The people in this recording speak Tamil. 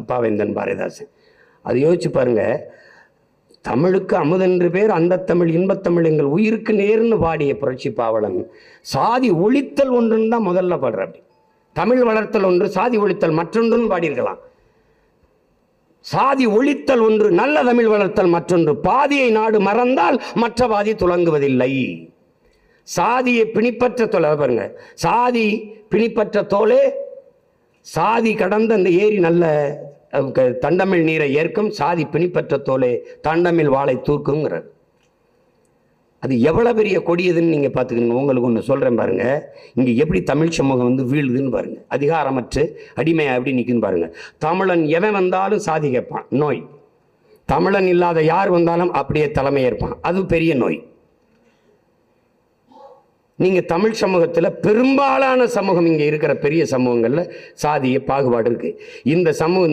பாவேந்தன் பாரதிதாசன் அது யோசிச்சு பாருங்க தமிழுக்கு அமுதென்று பேர் அந்த தமிழ் இன்பத்தமிழ் எங்கள் உயிருக்கு நேர்னு பாடிய புரட்சி பாவலன். சாதி ஒழித்தல் ஒன்றுன்னு தான் முதல்ல பாடுற அப்படி. தமிழ் வளர்த்தல் ஒன்று சாதி ஒழித்தல் மற்றொன்றுன்னு பாடியிருக்கலாம். சாதி ஒழித்தல் ஒன்று நல்ல தமிழ் வளர்த்தல் மற்றொன்று. பாதியை நாடு மறந்தால் மற்ற பாதி துலங்குவதில்லை. சாதியை பிணிப்பற்ற தொலை பாருங்க. சாதி பிணிப்பற்ற தோலே சாதி கடந்த அந்த ஏரி நல்ல க- தண்டமிழ் நீரை ஏற்கும் சாதி பிணிப்பற்ற தோலே தண்டமிழ் வாழை தூக்குங்கிறார். அது எவ்வளோ பெரிய கொடியதுன்னு நீங்கள் பார்த்துக்கணும். உங்களுக்கு ஒன்று சொல்கிறேன் பாருங்கள் இங்கே எப்படி தமிழ் சமூகம் வந்து வீழுதுன்னு பாருங்கள் அதிகாரமற்று அடிமையாக எப்படி நிற்குன்னு பாருங்கள் தமிழன் எவன் வந்தாலும் சாதி கேட்பான். நோய். தமிழன் இல்லாத யார் வந்தாலும் அப்படியே தலைமை ஏற்பான். அது பெரிய நோய். நீங்க தமிழ் சமூகத்தில் பெரும்பாலான சமூகம் இங்க இருக்கிற பெரிய சமூகங்களில் சாதிய பாகுபாடு இருக்கு. இந்த சமூகம்